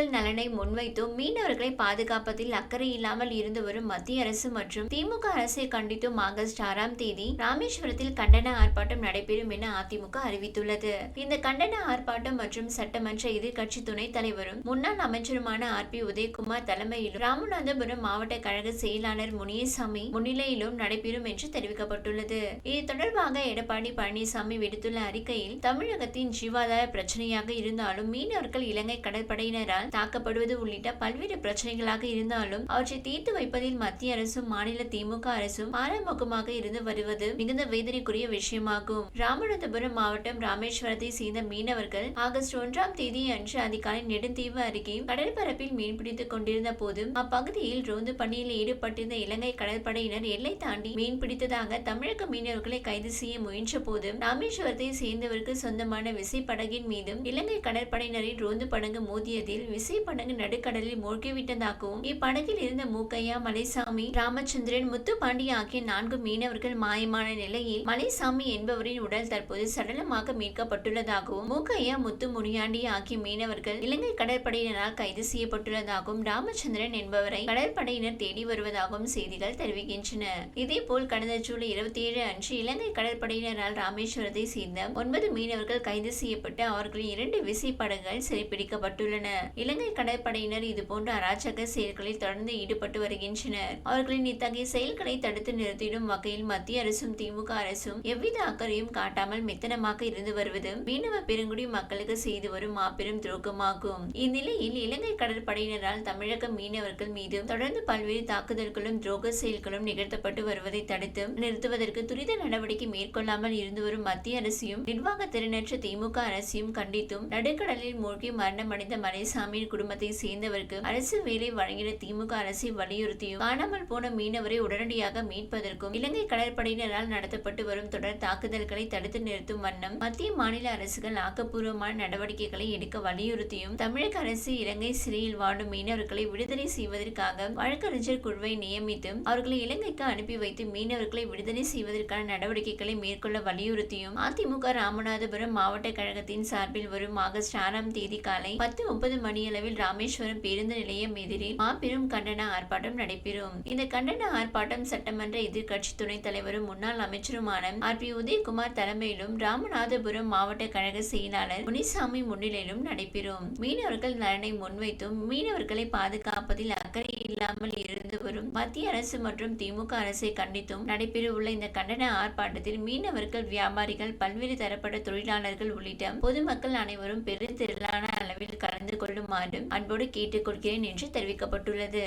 மீனவர்கள் நலனை முன்வைத்தும் மீனவர்களை பாதுகாப்பதில் அக்கறை இல்லாமல் இருந்து வரும் மத்திய அரசு மற்றும் திமுக அரசை கண்டித்தும் ஆகஸ்ட் ஆறாம் தேதி ராமேஸ்வரத்தில் கண்டன ஆர்ப்பாட்டம் நடைபெறும் என அதிமுக அறிவித்துள்ளது. இந்த கண்டன ஆர்ப்பாட்டம் மற்றும் சட்டமன்ற எதிர்க்கட்சி துணைத் தலைவரும் முன்னாள் அமைச்சருமான ஆர் பி உதயகுமார் தலைமையிலும் ராமநாதபுரம் மாவட்ட கழக செயலாளர் முனியசாமி முன்னிலையிலும் நடைபெறும் என்று தெரிவிக்கப்பட்டுள்ளது. இது தொடர்பாக எடப்பாடி பழனிசாமி விடுத்துள்ள அறிக்கையில் தமிழகத்தின் ஜீவாதார பிரச்சனையாக இருந்தாலும் மீனவர்கள் இலங்கை கடற்படையினரால் தாக்கப்படுவது உள்ளிட்ட பல்வேறு பிரச்சனைகளாக இருந்தாலும் அவற்றை தீர்த்து வைப்பதில் மத்திய அரசும் மாநில திமுக அரசும் பாரமுகமாக இருந்து வருவது மிகுந்த வேதனைக்குரிய விஷயமாகும். ராமநாதபுரம் மாவட்டம் ராமேஸ்வரத்தை சேர்ந்த மீனவர்கள் ஆகஸ்ட் ஒன்றாம் தேதி அன்று அதிகாலை நெடுந்தீவு அருகே கடற்பரப்பில் மீன்பிடித்துக் கொண்டிருந்த போது அப்பகுதியில் ரோந்து பணியில் ஈடுபட்டிருந்த இலங்கை கடற்படையினர் எல்லை தாண்டி மீன்பிடித்ததாக தமிழக மீனவர்களை கைது செய்ய முயன்ற போது ராமேஸ்வரத்தை சேர்ந்தவருக்கு சொந்தமான விசைப்படகின் மீதும் இலங்கை கடற்படையினரின் ரோந்து படங்கு மோதியதில் விசைப்படகு நடுக்கடலில் மூழ்கிவிட்டதாகவும் இப்படகில் இருந்த மூக்கையா மலைசாமி ராமச்சந்திரன் முத்துப்பாண்டி ஆகிய நான்கு மீனவர்கள் மாயமான நிலையில் மலைசாமி என்பவரின் உடல் தற்போது சடலமாக மீட்கப்பட்டுள்ளதாகவும் மூக்கையா முத்து முனியாண்டி ஆகிய மீனவர்கள் இலங்கை கடற்படையினரால் கைது செய்யப்பட்டுள்ளதாகவும் ராமச்சந்திரன் என்பவரை கடற்படையினர் தேடி வருவதாகவும் செய்திகள் தெரிவிக்கின்றன. இதேபோல் கடந்த ஜூலை இருபத்தி ஏழு அன்று இலங்கை கடற்படையினரால் ராமேஸ்வரத்தை சேர்ந்த ஒன்பது மீனவர்கள் கைது செய்யப்பட்டு அவர்களின் இரண்டு விசைப்படகுகள் சிறைப்பிடிக்கப்பட்டுள்ளன. இலங்கை கடற்படையினர் இதுபோன்ற அராஜக செயல்களில் தொடர்ந்து ஈடுபட்டு வருகின்றனர். அவர்களின் இத்தகைய செயல்களை தடுத்து நிறுத்திடும் வகையில் மத்திய அரசும் திமுக அரசும் எவ்வித அக்கறையும் காட்டாமல் மெத்தனமாக இருந்து வருவது மீனவ பெருங்குடி மக்களுக்கு செய்து வரும் மாபெரும் துரோகமாகும். இந்நிலையில் இலங்கை கடற்படையினரால் தமிழக மீனவர்கள் மீது தொடர்ந்து பல்வேறு தாக்குதல்களும் துரோக செயல்களும் நிகழ்த்தப்பட்டு வருவதை தடுத்து நிறுத்துவதற்கு துரித நடவடிக்கை மேற்கொள்ளாமல் இருந்து வரும் மத்திய அரசையும் நிர்வாக திறனற்ற திமுக அரசையும் கண்டித்தும் நடுக்கடலில் மூழ்கி மரணமடைந்த சாமியின் குடும்பத்தை சேர்ந்தவருக்கு அரசு வேலை வழங்கிட திமுக அரசை வலியுறுத்தியும் காணாமல் போன மீனவரை உடனடியாக மீட்பதற்கும் இலங்கை கடற்படையினரால் நடத்தப்பட்டு வரும் தொடர் தாக்குதல்களை தடுத்து நிறுத்தும் வண்ணம் மத்திய மாநில அரசுகள் ஆக்கப்பூர்வமான நடவடிக்கைகளை எடுக்க வலியுறுத்தியும் தமிழக அரசு இலங்கை சிறையில் வாடும் மீனவர்களை விடுதலை செய்வதற்காக வழக்கறிஞர் குழுவை நியமித்து அவர்களை இலங்கைக்கு அனுப்பி வைத்து மீனவர்களை விடுதலை செய்வதற்கான நடவடிக்கைகளை மேற்கொள்ள வலியுறுத்தியும் அதிமுக ராமநாதபுரம் மாவட்ட கழகத்தின் சார்பில் வரும் ஆகஸ்ட் ஆறாம் தேதி காலை பத்து முப்பது மணியளவில் ராமேஸ்வரம் பேருந்து நிலையம் எதிரில் மாபெரும் கண்டன ஆர்ப்பாட்டம் நடைபெறும். இந்த கண்டன ஆர்ப்பாட்டம் சட்டமன்ற எதிர்க்கட்சி துணைத் தலைவரும் முன்னாள் அமைச்சருமான ஆர். பி. உதயகுமார் தலைமையிலும் ராமநாதபுரம் மாவட்ட கழக செயலாளர் முனிசாமி முன்னிலையிலும் நடைபெறும். மீனவர்கள் நலனை முன்வைத்தும் மீனவர்களை பாதுகாப்பதில் அக்கறை இல்லாமல் இருந்து வரும் மத்திய அரசு மற்றும் திமுக அரசை கண்டித்தும் நடைபெறவுள்ள இந்த கண்டன ஆர்ப்பாட்டத்தில் மீனவர்கள் வியாபாரிகள் பல்வேறு தரப்பட்ட தொழிலாளர்கள் உள்ளிட்ட பொதுமக்கள் அனைவரும் பெருந்திரளான அளவில் கலந்து கொள்ளும் கொள்ளுமாறு அன்போடு கேட்டுக்கொள்கிறேன் என்று தெரிவிக்கப்பட்டுள்ளது.